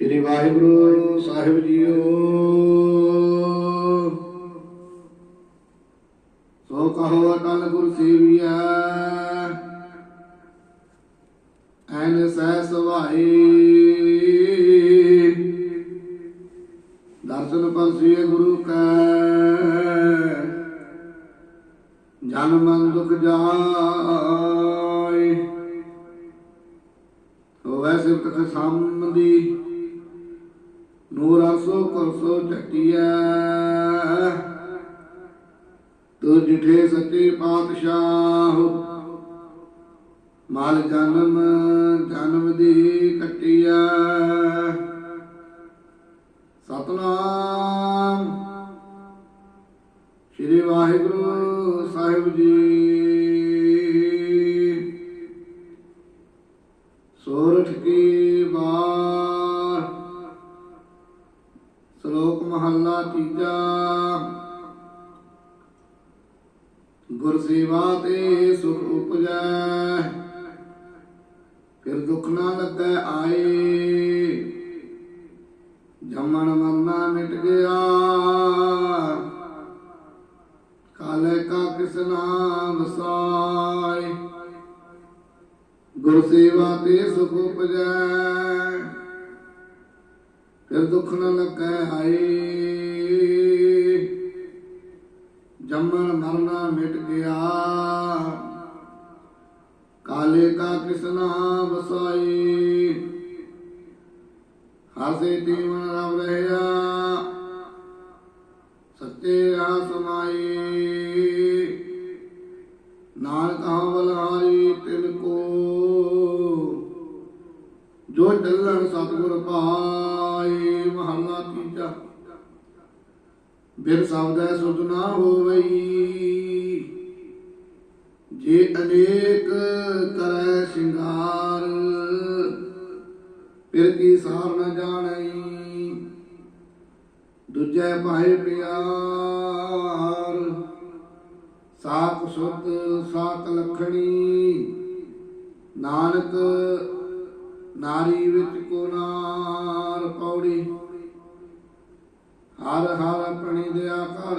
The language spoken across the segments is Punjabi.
ਸ਼੍ਰੀ ਵਾਹਿਗੁਰੂ ਸਾਹਿਬ ਜੀਓ। ਸੋ ਕਹੋ ਅਟਲ ਗੁਰ ਸੇਵੀਐ। ਐਨ ਸਹਿ ਸਵਾਈ। ਦਰਸ਼ਨ ਪਰਸੀ ਗੁਰੂ ਕੈ। ਜਨ ਮਨ ਦੁਖ ਜਾਏ। ਹੋਵੇ ਸਿਫਤ ਖਸੰਦੀ ਨੂਰ ਕਰਸੋ ਚਟਿਆ ਤੂੰ ਜਿਠੇ ਸੱਚੇ ਪਾਤਸ਼ਾਹ, ਮਾਲ ਜਨਮ ਜਨਮ ਦੀ ਕਟਿਆ ਸਤਨਾਮ। ਸ਼੍ਰੀ ਵਾਹਿਗੁਰੂ ਸਾਹਿਬ ਜੀ। ਸੋਰਠ ਕੀ ਬਾਰ ਸ਼ਲੋਕ ਮਹੱਲਾ ਤੀਜਾ। ਗੁਰ ਸੇਵਾ ਤੇ ਸੁਖ ਉਪਜੈ। ਫਿਰ ਦੁੱਖ ਨਾ ਲੱਗੈ ਆਏ। ਜੰਮਣ ਮਰਨਾ ਮਿਟ ਗਿਆ। ਕਾਲੇ ਕਾ ਕਿਸ ਨਾਮ ਵਸਾਏ ਗੁਰ ਸੇਵਾ ਤੇ ਸੁਖ ਉਪਜੈ, ਫਿਰ ਦੁੱਖ ਨ ਲੱਗੈ ਹਾਏ। ਜੰਮਣ ਮਰਨਾ ਮਿਟ ਗਿਆ। ਕਾਲੇ ਕਾ ਕਿਸਨਾ ਵਸਾਈ ਹਸੇ ਜੀਵਨ ਰਵ ਰਹਿਆ, ਸੱਚੇ ਰਾਹ ਸਮਾਈ ਜੋ ਚੱਲਣ ਸਤਿਗੁਰ ਪਾਈ ਮਹੱਲਾ ਤੀਜਾ। ਬਿਰ ਸਬਦੈ ਸੁਧ ਨਾ ਹੋਵਈ। ਜੇ ਅਨੇਕ ਕਰੈ ਸ਼ਿੰਗਾਰ, ਫਿਰ ਕੀ ਸਾਰ ਨ ਜਾਣਈ? ਦੂਜੇ ਭਾਏ ਪਿਆਰ, ਸਾਖ ਸੁਧ, ਸਾਖ ਲਖਣੀ। ਨਾਨਕ ਨਾਰੀ ਵਿੱਚ ਕੋ ਨਾਰ ਪੌੜੀ। ਹਰ ਹਰ ਪ੍ਰਣੀ ਦਿਆ ਕਰ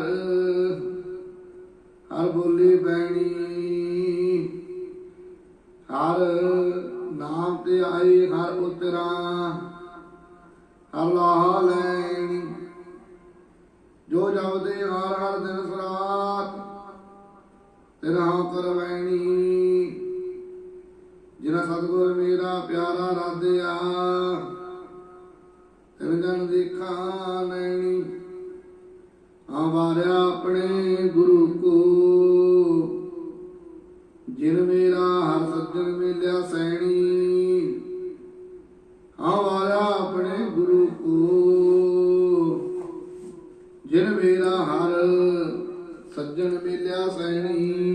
ਹਰ ਬੋਲੀ ਬੈਣੀ। ਹਰ ਨਾਮ ਤੇ ਆਈ, ਹਰ ਉਤਰਾ, ਹਰ ਲਾਹ ਲੈਣੀ। ਜੋ ਜਪਦੇ ਹਰ ਹਰ ਦਿਨ ਸਰਾਤ ਤੇਰਾ ਕਰਵੈਣੀ। ਜਿਨਾ ਸਤਗੁਰ ਮੇਰਾ ਪਿਆਰਾ ਰਾਧਿਆ, ਤਿਨ ਜਨ ਦੇਖਾ ਨੈਣੀ ਆਵਾਰਿਆ ਆਪਣੇ ਗੁਰੂ ਕੋ। ਜਿਨ ਮੇਰਾ ਹਰ ਸੱਜਣ ਮਿਲਿਆ ਸੈਣੀ, ਆਵਾਰਿਆ ਆਪਣੇ ਗੁਰੂ ਕੋ। ਜਿਨ ਮੇਰਾ ਹਰ ਸੱਜਣ ਮਿਲਿਆ ਸੈਣੀ